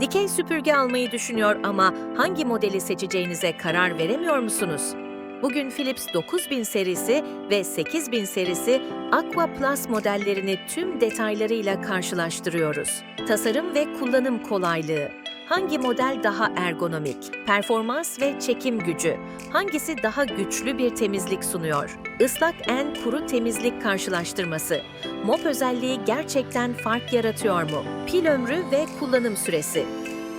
Dikey süpürge almayı düşünüyor ama hangi modeli seçeceğinize karar veremiyor musunuz? Bugün Philips 9000 serisi ve 8000 serisi Aqua Plus modellerini tüm detaylarıyla karşılaştırıyoruz. Tasarım ve kullanım kolaylığı. Hangi model daha ergonomik? Performans ve çekim gücü. Hangisi daha güçlü bir temizlik sunuyor? Islak en kuru temizlik karşılaştırması. Mop özelliği gerçekten fark yaratıyor mu? Pil ömrü ve kullanım süresi.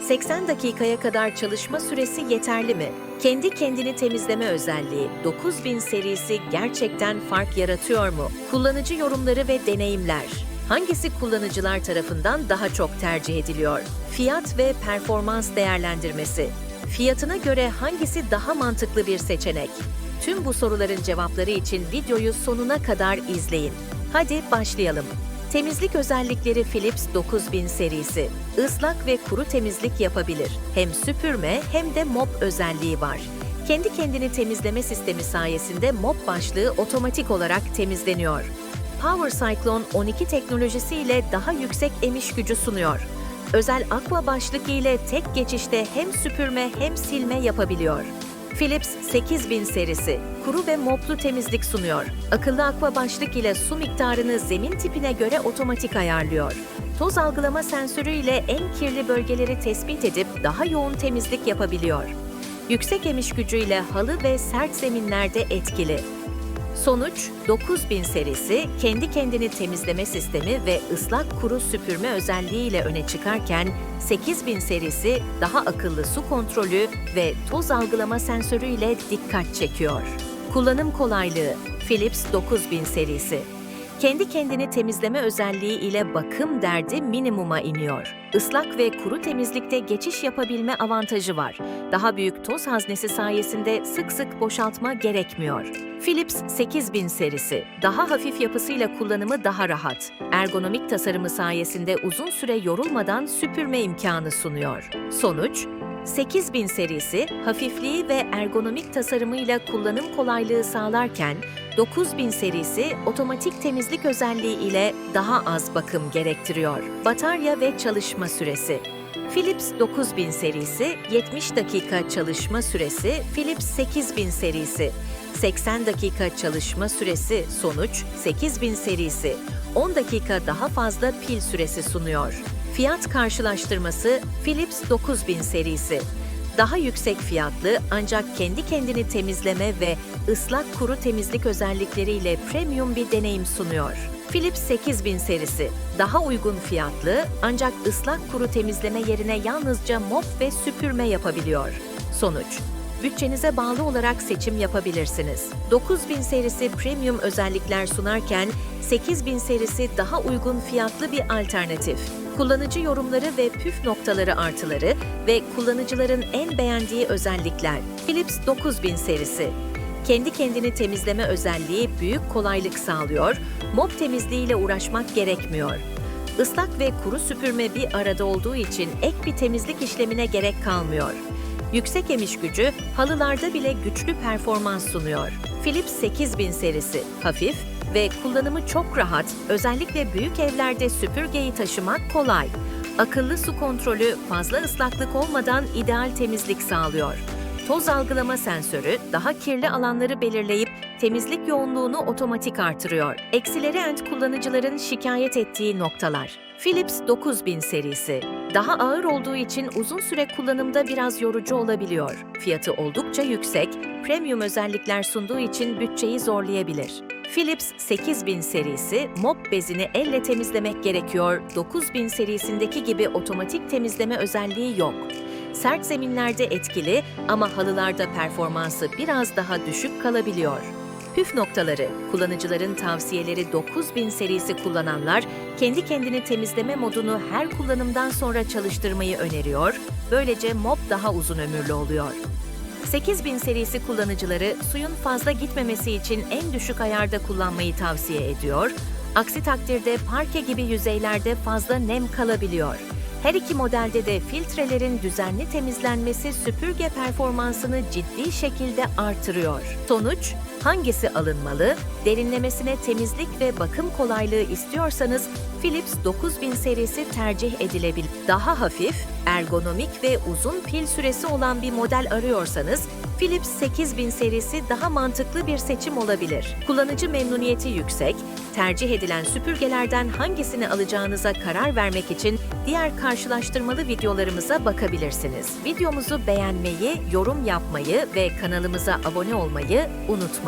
80 dakikaya kadar çalışma süresi yeterli mi? Kendi kendini temizleme özelliği 9000 serisi gerçekten fark yaratıyor mu? Kullanıcı yorumları ve deneyimler. Hangisi kullanıcılar tarafından daha çok tercih ediliyor? Fiyat ve performans değerlendirmesi. Fiyatına göre hangisi daha mantıklı bir seçenek? Tüm bu soruların cevapları için videoyu sonuna kadar izleyin. Hadi başlayalım. Temizlik özellikleri Philips 9000 serisi. Islak ve kuru temizlik yapabilir. Hem süpürme hem de mop özelliği var. Kendi kendini temizleme sistemi sayesinde mop başlığı otomatik olarak temizleniyor. Power Cyclone 12 teknolojisiyle daha yüksek emiş gücü sunuyor. Özel Aqua başlık ile tek geçişte hem süpürme hem silme yapabiliyor. Philips 8000 serisi kuru ve moplu temizlik sunuyor. Akıllı aqua başlık ile su miktarını zemin tipine göre otomatik ayarlıyor. Toz algılama sensörü ile en kirli bölgeleri tespit edip daha yoğun temizlik yapabiliyor. Yüksek emiş gücüyle halı ve sert zeminlerde etkili. Sonuç 9000 serisi kendi kendini temizleme sistemi ve ıslak kuru süpürme özelliğiyle öne çıkarken 8000 serisi daha akıllı su kontrolü ve toz algılama sensörüyle dikkat çekiyor. Kullanım kolaylığı Philips 9000 serisi kendi kendini temizleme özelliği ile bakım derdi minimuma iniyor. Islak ve kuru temizlikte geçiş yapabilme avantajı var. Daha büyük toz haznesi sayesinde sık sık boşaltma gerekmiyor. Philips 8000 serisi daha hafif yapısıyla kullanımı daha rahat. Ergonomik tasarımı sayesinde uzun süre yorulmadan süpürme imkanı sunuyor. Sonuç 8000 serisi hafifliği ve ergonomik tasarımıyla kullanım kolaylığı sağlarken 9000 serisi otomatik temizlik özelliği ile daha az bakım gerektiriyor. Batarya ve çalışma süresi Philips 9000 serisi 70 dakika çalışma süresi, Philips 8000 serisi 80 dakika çalışma süresi sonuç 8000 serisi 10 dakika daha fazla pil süresi sunuyor. Fiyat karşılaştırması Philips 9000 serisi daha yüksek fiyatlı ancak kendi kendini temizleme ve ıslak kuru temizlik özellikleriyle premium bir deneyim sunuyor. Philips 8000 serisi daha uygun fiyatlı ancak ıslak kuru temizleme yerine yalnızca mop ve süpürme yapabiliyor. Sonuç Bütçenize bağlı olarak seçim yapabilirsiniz. 9000 serisi premium özellikler sunarken 8000 serisi daha uygun fiyatlı bir alternatif. Kullanıcı yorumları ve püf noktaları artıları ve kullanıcıların en beğendiği özellikler. Philips 9000 serisi kendi kendini temizleme özelliği büyük kolaylık sağlıyor, mop temizliğiyle uğraşmak gerekmiyor. Islak ve kuru süpürme bir arada olduğu için ek bir temizlik işlemine gerek kalmıyor. Yüksek emiş gücü halılarda bile güçlü performans sunuyor. Philips 8000 serisi hafif ve kullanımı çok rahat, özellikle büyük evlerde süpürgeyi taşımak kolay. Akıllı su kontrolü fazla ıslaklık olmadan ideal temizlik sağlıyor. Toz algılama sensörü daha kirli alanları belirleyip temizlik yoğunluğunu otomatik artırıyor. Eksileri end kullanıcıların şikayet ettiği noktalar. Philips 9000 serisi. Daha ağır olduğu için uzun süre kullanımda biraz yorucu olabiliyor. Fiyatı oldukça yüksek, premium özellikler sunduğu için bütçeyi zorlayabilir. Philips 8000 serisi mop bezini elle temizlemek gerekiyor. 9000 serisindeki gibi otomatik temizleme özelliği yok. Sert zeminlerde etkili ama halılarda performansı biraz daha düşük kalabiliyor. Püf noktaları, kullanıcıların tavsiyeleri 9000 serisi kullananlar kendi kendini temizleme modunu her kullanımdan sonra çalıştırmayı öneriyor. Böylece mop daha uzun ömürlü oluyor. 8000 serisi kullanıcıları suyun fazla gitmemesi için en düşük ayarda kullanmayı tavsiye ediyor. Aksi takdirde parke gibi yüzeylerde fazla nem kalabiliyor. Her iki modelde de filtrelerin düzenli temizlenmesi süpürge performansını ciddi şekilde artırıyor. Sonuç, hangisi alınmalı? Derinlemesine temizlik ve bakım kolaylığı istiyorsanız Philips 9000 serisi tercih edilebilir. Daha hafif, Ergonomik ve uzun pil süresi olan bir model arıyorsanız Philips 8000 serisi daha mantıklı bir seçim olabilir. Kullanıcı memnuniyeti yüksek, tercih edilen süpürgelerden hangisini alacağınıza karar vermek için diğer karşılaştırmalı videolarımıza bakabilirsiniz. Videomuzu beğenmeyi, yorum yapmayı ve kanalımıza abone olmayı unutmayın.